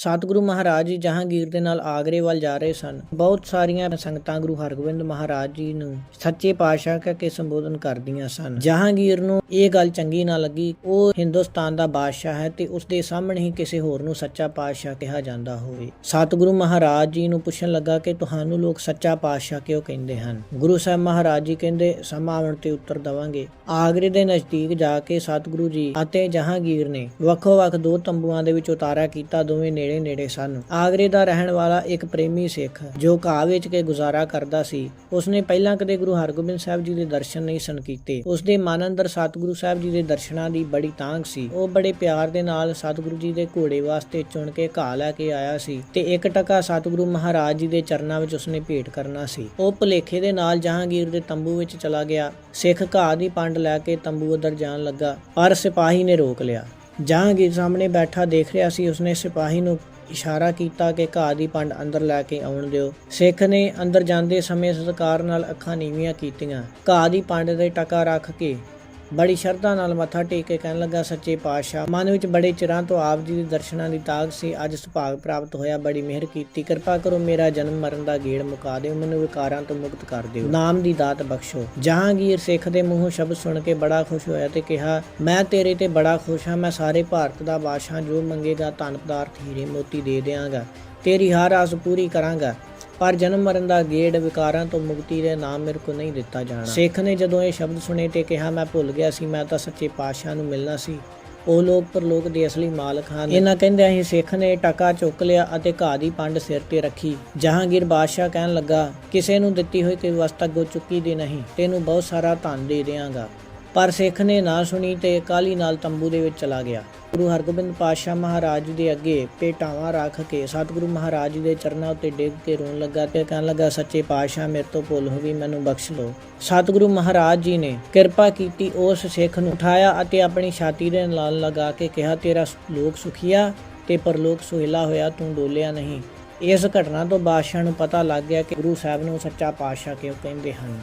ਸਤਿਗੁਰੂ ਮਹਾਰਾਜ ਜੀ ਜਹਾਂਗੀਰ ਦੇ ਨਾਲ ਆਗਰੇ ਵੱਲ ਜਾ ਰਹੇ ਸਨ। ਬਹੁਤ ਸਾਰੀਆਂ ਸੰਗਤਾਂ ਗੁਰੂ ਹਰਗੋਬਿੰਦ ਮਹਾਰਾਜ ਜੀ ਨੂੰ ਸੱਚੇ ਪਾਤਸ਼ਾਹ ਕਹਿ ਕੇ ਸੰਬੋਧਨ ਕਰਦੀਆਂ ਸਨ। ਜਹਾਂਗੀਰ ਨੂੰ ਇਹ ਗੱਲ ਚੰਗੀ ਨਾ ਲੱਗੀ। ਉਹ ਹਿੰਦੁਸਤਾਨ ਦਾ ਬਾਦਸ਼ਾਹ ਹੈ ਤੇ ਉਸ ਦੇ ਸਾਹਮਣੇ ਹੀ ਕਿਸੇ ਹੋਰ ਨੂੰ ਸੱਚਾ ਪਾਤਸ਼ਾਹ ਕਿਹਾ ਜਾਂਦਾ ਹੋਵੇ। ਸਤਿਗੁਰੂ ਮਹਾਰਾਜ ਜੀ ਨੂੰ ਪੁੱਛਣ ਲੱਗਾ ਕਿ ਤੁਹਾਨੂੰ ਲੋਕ ਸੱਚਾ ਪਾਤਸ਼ਾਹ ਕਿਉਂ ਕਹਿੰਦੇ ਹਨ? ਗੁਰੂ ਸਾਹਿਬ ਮਹਾਰਾਜ ਜੀ ਕਹਿੰਦੇ, ਸਮਾਂ ਆਉਣ ਤੇ ਉੱਤਰ ਦਵਾਂਗੇ। ਆਗਰੇ ਦੇ ਨਜ਼ਦੀਕ ਜਾ ਕੇ ਸਤਿਗੁਰੂ ਜੀ ਅਤੇ ਜਹਾਂਗੀਰ ਨੇ ਵੱਖੋ ਵੱਖ ਦੋ ਤੰਬੂਆਂ ਦੇ ਵਿੱਚ ਉਤਾਰਾ ਕੀਤਾ। ਦੋਵੇਂ ਨੇ ਨੇੜੇ ਸਨ। ਆਗਰੇ ਦਾ ਰਹਿਣ ਵਾਲਾ ਇੱਕ ਪ੍ਰੇਮੀ ਸਿੱਖ, ਜੋ ਘਾਹ ਵਿੱਚ ਕੇ ਗੁਜ਼ਾਰਾ ਕਰਦਾ ਸੀ, ਉਸਨੇ ਪਹਿਲਾਂ ਕਦੇ ਗੁਰੂ ਹਰਗੋਬਿੰਦ ਸਾਹਿਬ ਜੀ ਦੇ ਦਰਸ਼ਨ ਨਹੀਂ ਸਨ ਕੀਤੇ। ਉਸਦੇ ਮਨ ਅੰਦਰ ਸਤਿਗੁਰੂ ਸਾਹਿਬ ਜੀ ਦੇ ਦਰਸ਼ਨਾਂ ਦੀ ਬੜੀ ਤਾਂਘ ਸੀ। ਉਹ ਬੜੇ ਪਿਆਰ ਦੇ ਨਾਲ ਸਤਿਗੁਰੂ ਜੀ ਦੇ ਘੋੜੇ ਵਾਸਤੇ ਚੁਣ ਕੇ ਘਾਹ ਲੈ ਕੇ ਆਇਆ ਸੀ ਤੇ ਇੱਕ ਟਕਾ ਸਤਿਗੁਰੂ ਮਹਾਰਾਜ ਜੀ ਦੇ ਚਰਨਾਂ ਵਿੱਚ ਉਸਨੇ ਭੇਟ ਕਰਨਾ ਸੀ। ਉਹ ਭੁਲੇਖੇ ਦੇ ਨਾਲ ਜਹਾਂਗੀਰ ਦੇ ਤੰਬੂ ਵਿੱਚ ਚਲਾ ਗਿਆ। ਸਿੱਖ ਘਾਹ ਦੀ ਪੰਡ ਲੈ ਕੇ ਤੰਬੂ ਅੰਦਰ ਜਾਣ ਲੱਗਾ, ਪਰ ਸਿਪਾਹੀ ਨੇ ਰੋਕ ਲਿਆ। ਜਹਾਂਗੀਰ ਸਾਹਮਣੇ ਬੈਠਾ ਦੇਖ ਰਿਹਾ ਸੀ, ਉਸਨੇ ਸਿਪਾਹੀ ਨੂੰ ਇਸ਼ਾਰਾ ਕੀਤਾ ਕਿ ਘਾਹ ਦੀ ਪੰਡ ਅੰਦਰ ਲੈ ਕੇ ਆਉਣ ਦਿਓ। ਸਿੱਖ ਨੇ ਅੰਦਰ ਜਾਂਦੇ ਸਮੇਂ ਸਤਕਾਰ ਨਾਲ ਅੱਖਾਂ ਨੀਵੀਆਂ ਕੀਤੀਆਂ। ਘਾਹ ਦੀ ਪੰਡ ਦੇ ਟਕਾ ਰੱਖ ਕੇ ਬੜੀ ਸ਼ਰਧਾ ਨਾਲ ਮੱਥਾ ਟੇਕ ਕੇ ਕਹਿਣ ਲੱਗਾ, ਸੱਚੇ ਪਾਤਸ਼ਾਹ, ਮਨ ਵਿੱਚ ਬੜੇ ਚਿਰਾਂ ਤੋਂ ਆਪ ਜੀ ਦੇ ਦਰਸ਼ਨਾਂ ਦੀ ਤਾਕ ਸੀ। ਅੱਜ ਸੁਭਾਗ ਪ੍ਰਾਪਤ ਹੋਇਆ, ਬੜੀ ਮਿਹਰ ਕੀਤੀ। ਕਿਰਪਾ ਕਰੋ ਮੇਰਾ ਜਨਮ ਮਰਨ ਦਾ ਗੇੜ ਮੁਕਾ ਦਿਓ, ਮੈਨੂੰ ਵਿਕਾਰਾਂ ਤੋਂ ਮੁਕਤ ਕਰ ਦਿਓ। ਨਾਮ ਦੀ ਦਾਤ ਬਖਸ਼ੋ। ਜਹਾਂਗੀਰ ਸਿੱਖ ਦੇ ਮੂੰਹੋਂ ਸ਼ਬਦ ਸੁਣ ਕੇ ਬੜਾ ਖੁਸ਼ ਹੋਇਆ ਤੇ ਕਿਹਾ, ਮੈਂ ਤੇਰੇ ਤੇ ਬੜਾ ਖੁਸ਼ ਹਾਂ, ਮੈਂ ਸਾਰੇ ਭਾਰਤ ਦਾ ਬਾਦਸ਼ਾਹ, ਜੋ ਮੰਗੇਗਾ ਧਨ ਪਦਾਰਥ ਹੀਰੇ ਮੋਤੀ ਦੇ ਦਿਆਂਗਾ। ਤੇਰੀ ਹਰ ਆਸ ਪੂਰੀ ਕਰਾਂਗਾ। ਪਰ ਜਨਮ ਮਰਨ ਦਾ ਗੇੜ ਵਿਕਾਰਾਂ ਤੋਂ ਮੁਕਤੀ ਦੇ ਨਾਮ ਮੇਰੇ ਕੋ ਨਹੀਂ ਦਿੱਤਾ ਜਾਣਾ। ਸਿੱਖ ਨੇ ਜਦੋਂ ਇਹ ਸ਼ਬਦ ਸੁਣੇ ਤੇ ਕਿਹਾ, ਮੈਂ ਭੁੱਲ ਗਿਆ ਸੀ, ਮੈਂ ਤਾਂ ਸੱਚੇ ਪਾਤਸ਼ਾਹ ਨੂੰ ਮਿਲਣਾ ਸੀ। ਉਹ ਲੋਕ ਪਰਲੋਕ ਦੇ ਅਸਲੀ ਮਾਲਕ ਹਨ। ਇਹਨਾਂ ਕਹਿੰਦੇ ਹੀ ਸਿੱਖ ਨੇ ਟਕਾ ਚੁੱਕ ਲਿਆ ਅਤੇ ਘਾਹ ਦੀ ਪੰਡ ਸਿਰ ਤੇ ਰੱਖੀ। ਜਹਾਂਗੀਰ ਬਾਦਸ਼ਾਹ ਕਹਿਣ ਲੱਗਾ, ਕਿਸੇ ਨੂੰ ਦਿੱਤੀ ਹੋਈ ਕੋਈ ਵਸਤ ਗੋ ਚੁੱਕੀ ਦੀ ਨਹੀਂ, ਤੈਨੂੰ ਬਹੁਤ ਸਾਰਾ ਧਨ ਦੇ ਦਿਆਂਗਾ। ਪਰ ਸਿੱਖ ਨੇ ਨਾ ਸੁਣੀ ਤੇ ਕਾਲੀ ਨਾਲ ਤੰਬੂ ਦੇ ਵਿੱਚ ਚਲਾ ਗਿਆ। ਗੁਰੂ ਹਰਗੋਬਿੰਦ ਪਾਤਸ਼ਾਹ ਮਹਾਰਾਜ ਜੀ ਦੇ ਅੱਗੇ ਪੇਟਾਵਾਂ ਰੱਖ ਕੇ ਸਤਿਗੁਰੂ ਮਹਾਰਾਜ ਜੀ ਦੇ ਚਰਨਾਂ ਉੱਤੇ ਡਿੱਗ ਕੇ ਰੋਣ ਲੱਗਾ ਤੇ ਕਹਿਣ ਲੱਗਾ, ਸੱਚੇ ਪਾਤਸ਼ਾਹ, ਮੇਰੇ ਤੋਂ ਭੁੱਲ ਹੋ ਗਈ, ਮੈਨੂੰ ਬਖਸ਼ ਲਓ ਸਤਿਗੁਰੂ ਮਹਾਰਾਜ ਜੀ ਨੇ ਕਿਰਪਾ ਕੀਤੀ ਉਸ ਸਿੱਖ ਨੂੰ ਉਠਾਇਆ ਅਤੇ ਆਪਣੀ ਛਾਤੀ ਦੇ ਨਾਲ ਲਗਾ ਕੇ ਕਿਹਾ, ਤੇਰਾ ਲੋਕ ਸੁਖੀਆ ਤੇ ਪਰਲੋਕ ਸੁਹਿਲਾ ਹੋਇਆ, ਤੂੰ ਡੋਲਿਆ ਨਹੀਂ। ਇਸ ਘਟਨਾ ਤੋਂ ਬਾਦਸ਼ਾਹ ਨੂੰ ਪਤਾ ਲੱਗ ਗਿਆ ਕਿ ਗੁਰੂ ਸਾਹਿਬ ਨੂੰ ਸੱਚਾ ਪਾਤਸ਼ਾਹ ਕਿਉਂ ਕਹਿੰਦੇ ਹਨ।